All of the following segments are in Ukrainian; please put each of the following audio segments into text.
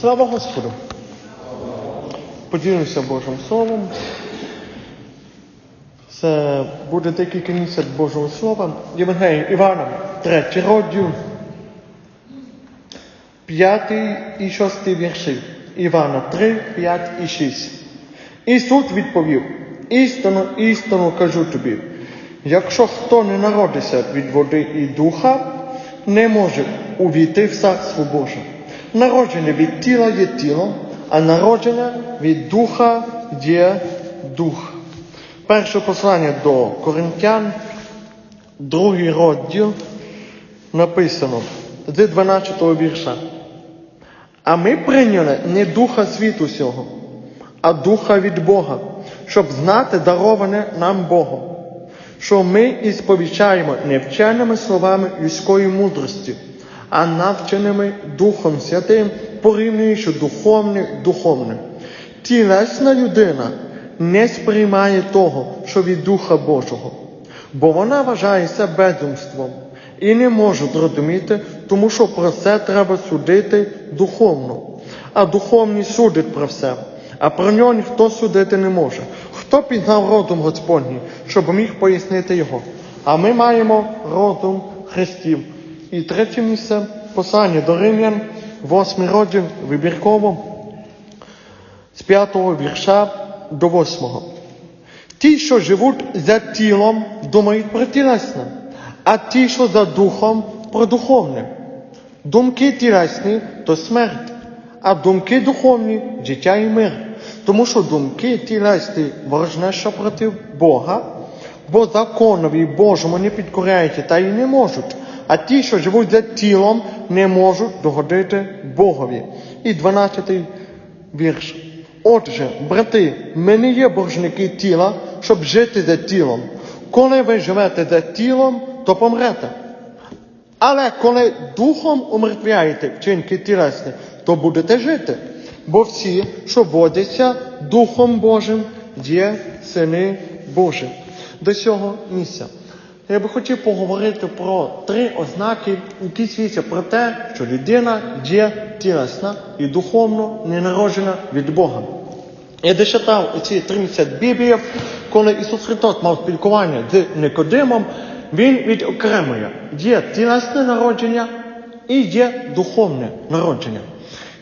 Слава Господу! Поділимося Божим Словом. Це буде декілька місяць Божого Слова. Євангелія Івана, третій розділ, п'ятий і шостий вірші. Івана 3, 5 і 6. Ісус відповів, істину, істину кажу тобі, якщо хто не народиться від води і духа, не може увійти в царство Боже. Народження від тіла є тіло, а народження від духа є дух. Перше послання до Коринтян, другий розділ, написано з 12 вірша. А ми прийняли не духа світу сього, а духа від Бога, щоб знати дароване нам Богом, що ми і сповіщаємо не вченими словами людської мудрості, а навченими Духом Святим, порівнюючи духовне духовним. Тілесна людина не сприймає того, що від Духа Божого, бо вона вважає себе безумством і не може зрозуміти, тому що про це треба судити духовно. А духовні судять про все, а про нього ніхто судити не може. Хто пізнав розум Господній, щоб міг пояснити його? А ми маємо розум Христів. І третє місце послання до Римлян, восьмий розділ вибірково, з п'ятого вірша до восьмого. Ті, що живуть за тілом, думають про тілесне, а ті, що за духом, про духовне. Думки тілесні то смерть, а думки духовні життя і мир. Тому що думки тілесні ворожнеша проти Бога, бо законові Божому не підкоряються та й не можуть. А ті, що живуть за тілом, не можуть догодити Богові. І 12 вірш. Отже, брати, ми не є боржники тіла, щоб жити за тілом. Коли ви живете за тілом, то помрете. Але коли духом умертвяєте вчинки тілесні, то будете жити. Бо всі, що водяться Духом Божим, є сини Божі. До цього місця. Я би хотів поговорити про три ознаки, які свідчать про те, що людина є тілесна і духовно не народжена від Бога. Я де читав ці 30 Біблії, коли Ісус Христос мав спілкування з Никодимом, Він відокремує, є тілесне народження і є духовне народження.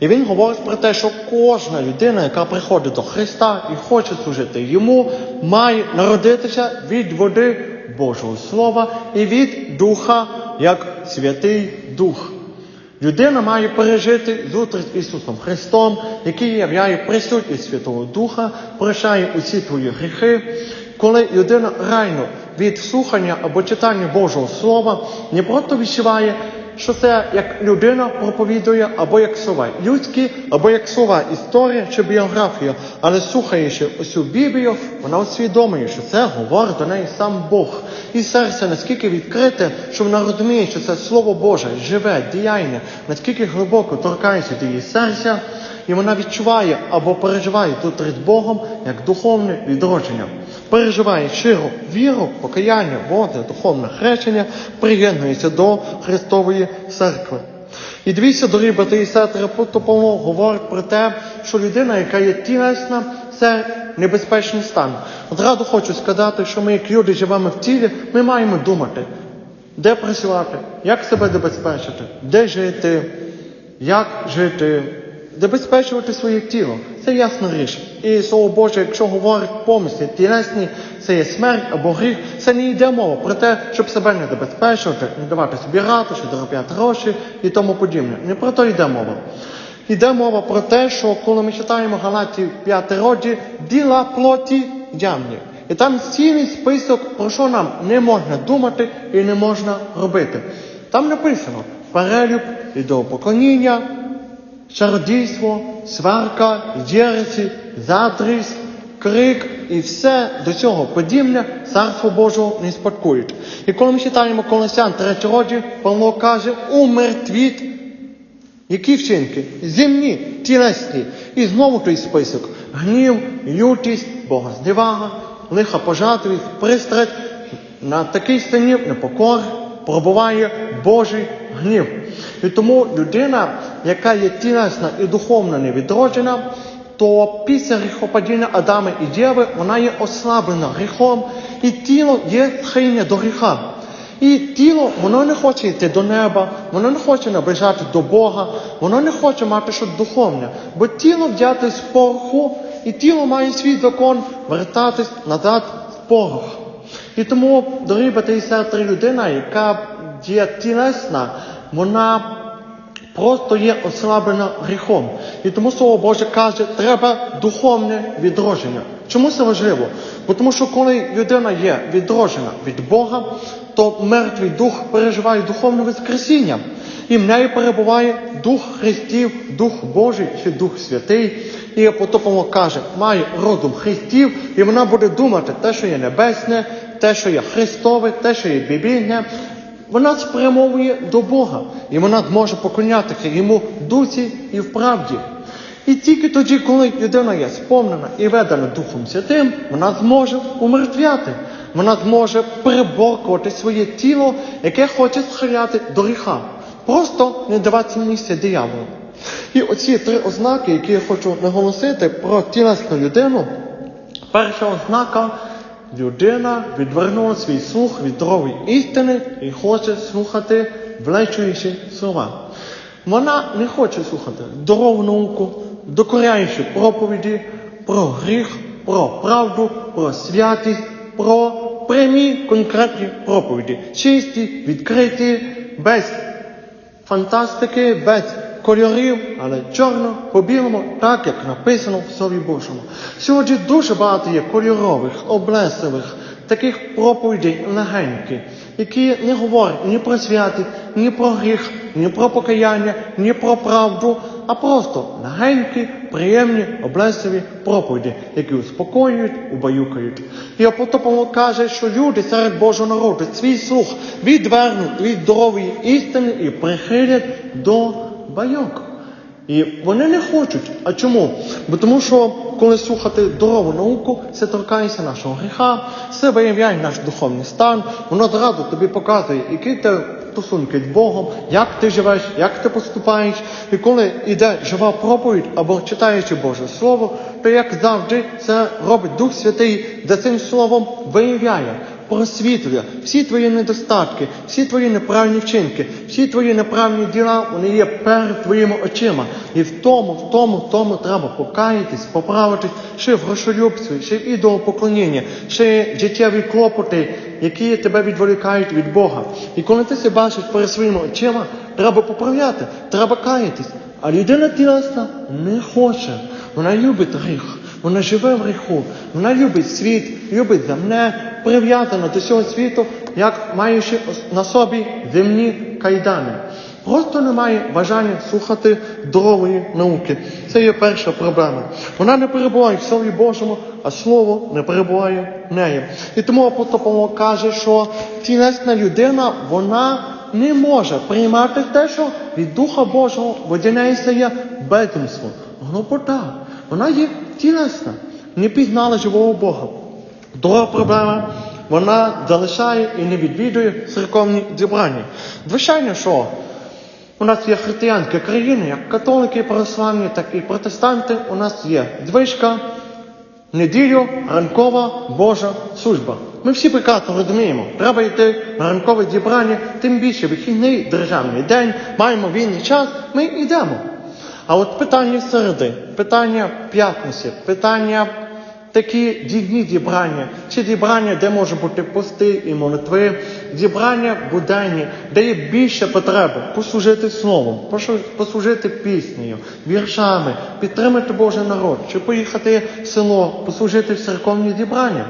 І він говорить про те, що кожна людина, яка приходить до Христа і хоче служити йому, має народитися від води Божого Слова і від Духа, як Святий Дух. Людина має пережити зустріч з Ісусом Христом, який являє присутність Святого Духа, прощає усі твої гріхи. Коли людина реально від слухання або читання Божого Слова не просто відчуває, що це як людина проповідує, або як слова людські, або як слова історія чи біографія, але слухаючи усю Біблію, вона усвідомлює, що це говорить до неї сам Бог. І серце наскільки відкрите, що вона розуміє, що це Слово Боже живе, діяльне, наскільки глибоко торкається до її серця, і вона відчуває або переживає тут з Богом як духовне відродження. Переживає щиру віру, покаяння, води, духовне хрещення, приєднується до Христової церкви. І дивіться, дорогі брати і сестри, апостол Павло говорить про те, що людина, яка є тілесна, це небезпечний стан. Одразу хочу сказати, що ми, як люди, живемо в тілі, ми маємо думати, де працювати, як себе забезпечити, де жити, як жити, забезпечувати своє тіло. Це ясна річ. І слово Боже, якщо говорить помислі тілесні, це є смерть або гріх, це не йде мова про те, щоб себе не забезпечувати, не давати собі раду, що заробляти гроші і тому подібне. Не про то йде мова. Йде мова про те, що коли ми читаємо Галатів 5 роді, діла плоті явні. І там цілий список, про що нам не можна думати і не можна робити. Там написано перелюб, ідеопоклоніння, чародійство, сварка, єресі, задрість, крик і все до цього подібне царство Божого не спадкують. І коли ми читаємо Колосян 3 роді, Павло каже, умертвіть які вчинки? Земні, тілесні. І знову той список. Гнів, лютість, богозневага, лиха пожадливість, пристрасть. На такий станів непокор пробуває Божий гнів. І тому людина, яка є тілесна і духовно невідроджена, то після гріхопадіння Адама і Єви вона є ослаблена гріхом, і тіло є схильне до гріха. І тіло, воно не хоче йти до неба, воно не хоче наближати до Бога, воно не хоче мати щось духовне, бо тіло взяти з пороху, і тіло має свій закон вертатись назад в порох. І тому, дорогі брати і сестри, людина, яка є тілесна, вона просто є ослаблена гріхом. І тому Слово Боже каже, треба духовне відродження. Чому це важливо? Бо тому що коли людина є відроджена від Бога, то мертвий дух переживає духовне воскресіння. І в неї перебуває Дух Христів, Дух Божий чи Дух Святий. І апостол каже, має розум Христів, і вона буде думати те, що є небесне, те, що є Христове, те, що є біблійне, вона спрямовує до Бога, і вона зможе поклонятися йому в дусі і в правді. І тільки тоді, коли людина є сповнена і ведена Духом Святим, вона зможе умертвяти, вона зможе переборкувати своє тіло, яке хоче схиляти до гріха. Просто не давати місця дияволу. І оці три ознаки, які я хочу наголосити про тілесну людину, перша ознака людина відвернула свій слух від здорової істини і хоче слухати влечуючі слова. Вона не хоче слухати здорову науку, докоряючі проповіді про гріх, про правду, про святість, про прямі конкретні проповіді, чисті, відкриті, без фантастики, без кольорів, але чорно по білому, так як написано в Слові Божому. Сьогодні дуже багато є кольорових, облесливих, таких проповідей легеньких, які не говорять ні про святість, ні про гріх, ні про покаяння, ні про правду, а просто легенькі, приємні, облесливі проповіді, які успокоюють, убаюкають. І апостол каже, що люди серед Божого народу свій слух відвернуть від здорової істини і прихилять до байок. І вони не хочуть. А чому? Бо тому що, коли слухати здорову науку, це торкається нашого гріха, це виявляє наш духовний стан, воно зразу тобі показує, які ти стосунки з Богом, як ти живеш, як ти поступаєш. І коли йде жива проповідь або читаючи Боже Слово, то як завжди це робить Дух Святий, де цим словом виявляє просвітлює всі твої недостатки, всі твої неправильні вчинки, всі твої неправильні діла, вони є перед твоїми очима. І в тому, в тому, в тому треба покаятись, поправитись, ще в грошолюбстві, ще в ідолопоклонінні, ще життєві клопоти, які тебе відволікають від Бога. І коли ти це бачиш перед своїми очима, треба поправляти, треба каятись. А людина тілесна не хоче. Вона любить гріх. Вона живе в гріху, вона любить світ, любить земне, прив'язана до цього світу, як маючи на собі земні кайдани. Просто немає бажання слухати здорової науки. Це є перша проблема. Вона не перебуває в Слові Божому, а слово не перебуває в неї. І тому апостол Павло каже, що тілесна людина, вона не може приймати те, що від Духа Божого в неї стає безумство, глупота. Вона є тілесна, не пізнала живого Бога. Друга проблема, вона залишає і не відвідує церковні зібрання. Звичайно, що у нас є християнські країни, як католики, православні, так і протестанти. У нас є звичка, неділю, ранкова Божа служба. Ми всі прекрасно розуміємо, треба йти на ранкове зібрання, тим більше вихідний державний день, маємо вільний час, ми йдемо. А от питання середи, питання п'ятниці, питання такі дійні зібрання, чи зібрання, де може бути пости і молитви, зібрання буденні, де є більше потреби послужити словом, послужити піснею, віршами, підтримати Божий народ, чи поїхати в село, послужити в церковні зібрання.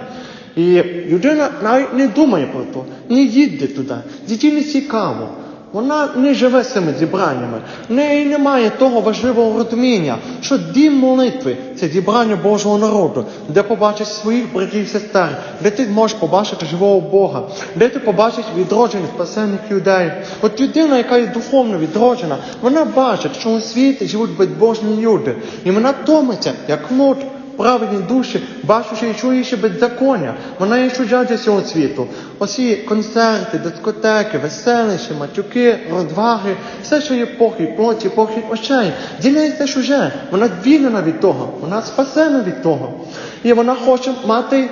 І людина навіть не думає про то, не їде туди, дітей не цікаво. Вона не живе цими зібраннями. В неї немає того важливого розуміння, що дім молитви це зібрання Божого народу, де побачиш своїх братів і сестер, де ти зможеш побачити живого Бога, де ти побачиш відроджених спасених людей. От людина, яка є духовно відроджена, вона бачить, що у світі живуть безбожні люди, і вона томиться, як лот праведні душі, бачучи і чуючи беззаконня. Вона є чужа цього світу. Оці концерти, дискотеки, веселища, матюки, розваги, все, що є похід плоті, похід очей. Для неї чуже. Вона звільнена від того, вона спасена від того. І вона хоче мати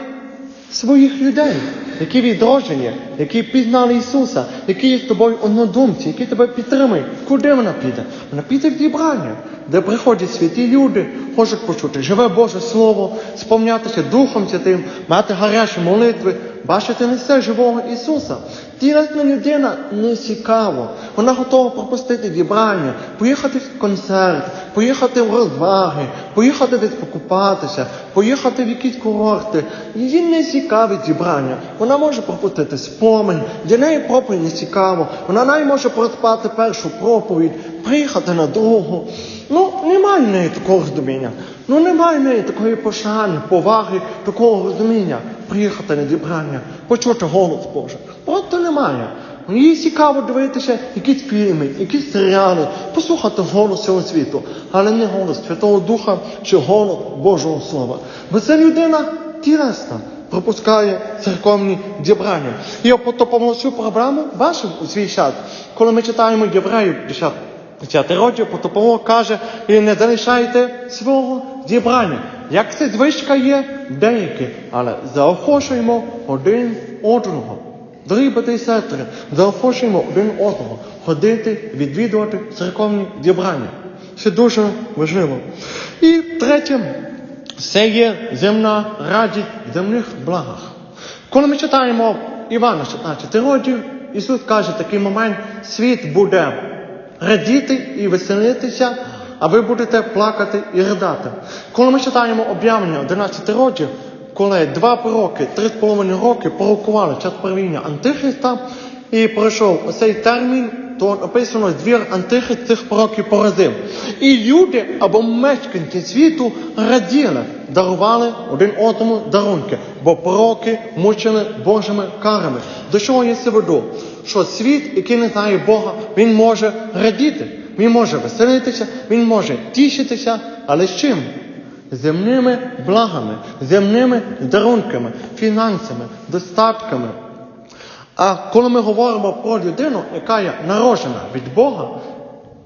своїх людей, які відродження, які пізнали Ісуса, які є з тобою однодумці, які тебе підтримують. Куди вона піде? Вона піде в зібрання, де приходять святі люди, хочуть почути живе Боже Слово, сповнятися Духом Святим, мати гарячі молитви, бачити лице живого Ісуса. Тілесна людина не цікаво. Вона готова пропустити зібрання, поїхати в концерт, поїхати в розваги, поїхати десь покупатися, поїхати в якісь курорти. Її не цікавить зібрання. Вона може пропустити спомин, для неї проповідь не цікаво. Вона навіть може проспати першу проповідь, приїхати на другу. Ну, немає в неї такого розуміння. Ну немає в неї такої пошани, поваги, такого розуміння. Приїхати на зібрання, почути голос Божий. Просто немає. Їй цікаво дивитися якісь фільми, якісь серіали, послухати голос цього світу, але не голос Святого Духа чи голос Божого Слова. Бо це людина тілесна, пропускає церковні зібрання. І я по цю програму бачив у свій час, коли ми читаємо євреїв 10 10 розділ Потопово каже, і не залишайте свого зібрання. Як це звичка є, деякі, але заохочуємо один одного. Дорогі брати сестри, заохочуємо один одного ходити, відвідувати церковні зібрання. Це дуже важливо. І третє, це є земна радість в земних благах. Коли ми читаємо Івана 16 розділ, Ісус каже такий момент, світ буде радіти і веселитися, а ви будете плакати і ридати. Коли ми читаємо об'явлення 11 розділ, коли два пророки, три з половиною роки пророкували час правління Антихриста, і пройшов оцей термін, то написано, звір Антихрист цих пророків поразив. І люди або мешканці світу раділи, дарували один одному дарунки, бо пророки мучили Божими карами. До чого я це веду? Що світ, який не знає Бога, він може радіти, він може веселитися, він може тішитися, але з чим? Земними благами, земними дарунками, фінансами, достатками. А коли ми говоримо про людину, яка є народжена від Бога,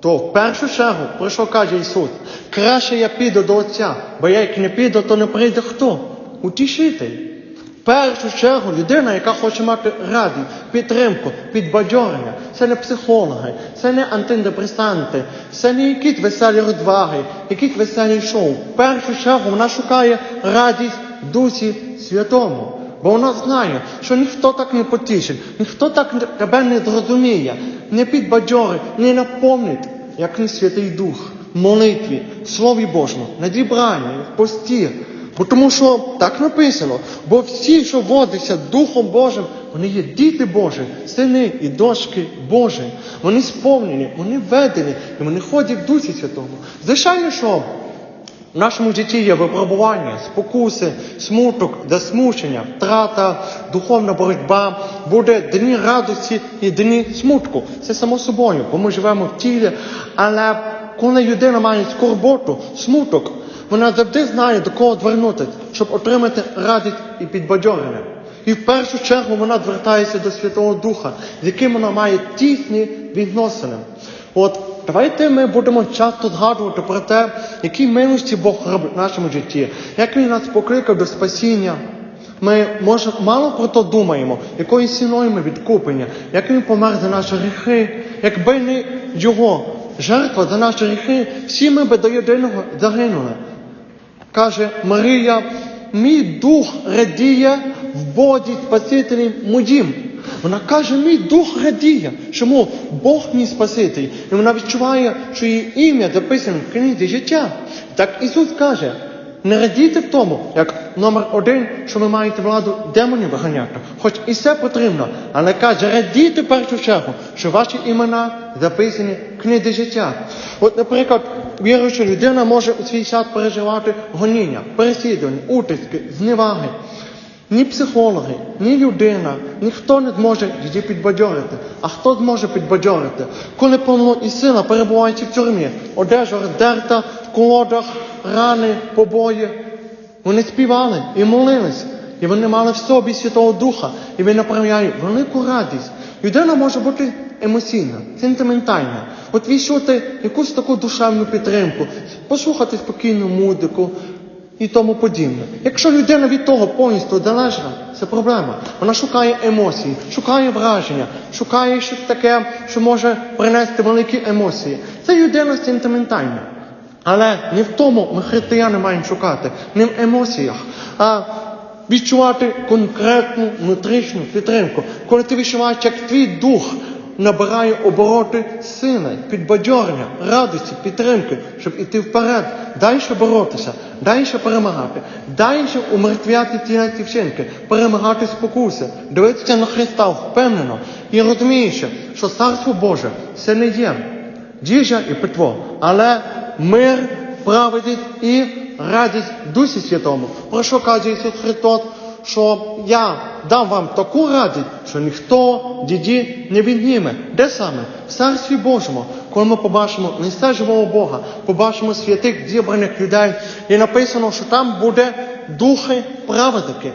то в першу чергу, про що каже Ісус, краще я піду до Отця, бо як не піду, то не прийде хто? Утішитель. Першу чергу людина, яка хоче мати радість, підтримку, підбадьорення, це не психологи, це не антидепресанти, це не якісь веселі розваги, якісь веселі шоу. В першу чергу вона шукає радість Дусі Святому. Бо вона знає, що ніхто так не потішить, ніхто так тебе не зрозуміє, не підбадьорить, не наповнить, як не Святий Дух, молитві, Слові Божому, на дібранні, в пості. Бо тому що так написано, бо всі, що водяться Духом Божим, вони є діти Божі, сини і дочки Божі. Вони сповнені, вони ведені, і вони ходять в Дусі Святому. Звичайно, що в нашому житті є випробування, спокуси, смуток, засмучення, втрата, духовна боротьба, буде дні радості і дні смутку. Це само собою, бо ми живемо в тілі. Але коли людина має скорботу, смуток, вона завжди знає до кого звернутися, щоб отримати радість і підбадьорення. І в першу чергу вона звертається до Святого Духа, з яким вона має тісні відносини. От давайте ми будемо часто згадувати про те, які милості Бог робить в нашому житті, як Він нас покликав до спасіння. Ми може мало про то думаємо, якою ціною ми відкуплення, як він помер за наші гріхи, якби не його жертва за наші гріхи, всі ми би до єдиного загинули. Каже Марія, мій дух радіє в Боді Спасителі моїм. Вона каже, мій дух радіє. Чому Бог мій Спаситель? І вона відчуває, що її ім'я записане в книзі життя. Так Ісус каже, не радійте в тому, як номер один, що ви маєте владу демонів виганяти. Хоч і все потрібно, але каже, радійте в першу чергу, що ваші імена записані в книги життя. От, наприклад, віруюча людина може у свій час переживати гоніння, переслідування, утиски, зневаги. Ні психологи, ні людина, ніхто не зможе її підбадьорити. А хто зможе підбадьорити? Коли Павло і сила перебуваючи в тюрмі, одежа роздерта, в колодах, рани, побої. Вони співали і молились, і вони мали в собі Святого Духа, і він направляє велику радість. Людина може бути емоційна, сентиментальна. От відчути якусь таку душевну підтримку, послухати спокійну музику і тому подібне. Якщо людина від того повністю залежна, це проблема. Вона шукає емоції, шукає враження, шукає щось таке, що може принести великі емоції. Це людина сентиментальна. Але не в тому ми християни маємо шукати, не в емоціях, а відчувати конкретну внутрішню підтримку. Коли ти відчуваєш, як твій дух набирає обороти сили, підбадьорення, радості, підтримки, щоб іти вперед, далі боротися, далі перемагати, далі умертвяти ті ті вчинки, перемагати спокуси, дивитися на Христа впевнено і розуміючи, що Царство Боже це не є їжа і питво, але мир, праведність і радість Дусі Святому. Про що каже Ісус Христос? Що я дам вам таку радість, що ніхто діді не відніме. Де саме? В Царстві Божому, коли ми побачимо лице живого Бога, побачимо святих зібраних людей, і написано, що там буде духи праведники.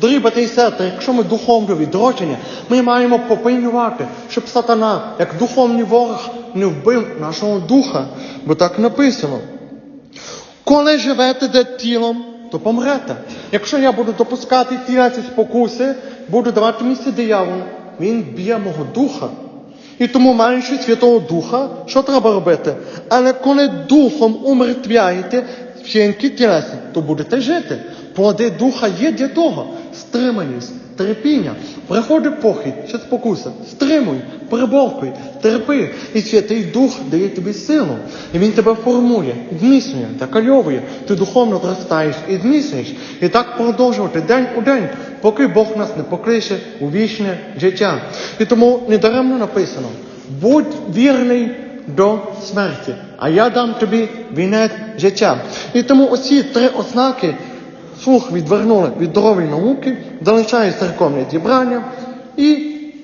Дорогі брати і сестри, якщо ми духовно відродження, ми маємо попильнювати, щоб сатана, як духовний ворог, не вбив нашого духа, бо так написано. Коли живете за тілом, то помрете. Якщо я буду допускати ці спокуси, буду давати місце дияволу, він б'є мого духа. І тому, маючи Святого Духа, що треба робити? Але коли духом умертвяєте вчинки тілесні, то будете жити. Плоди духа є для того. Стриманість, терпіння. Приходить похідь, чи спокуса. Стримуй, переборкуй, терпи. І Святий Дух дає тобі силу. І він тебе формує, зміцнює, закальовує. Ти духовно зростаєш і зміцнюєш. І так продовжувати день у день, поки Бог нас не покличе у вічне життя. І тому недаремно написано: будь вірний до смерті, а я дам тобі вінець життя. І тому оці три ознаки слух відвернули від здорової науки, залишає церковне зібрання і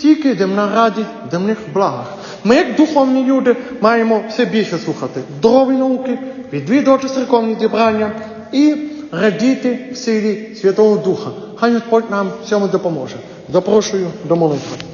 тільки земна радість в земних благах. Ми, як духовні люди, маємо все більше слухати здорової науки, відвідувати церковні зібрання і радіти в силі Святого Духа. Хай Господь нам в цьому допоможе. Запрошую до молитви.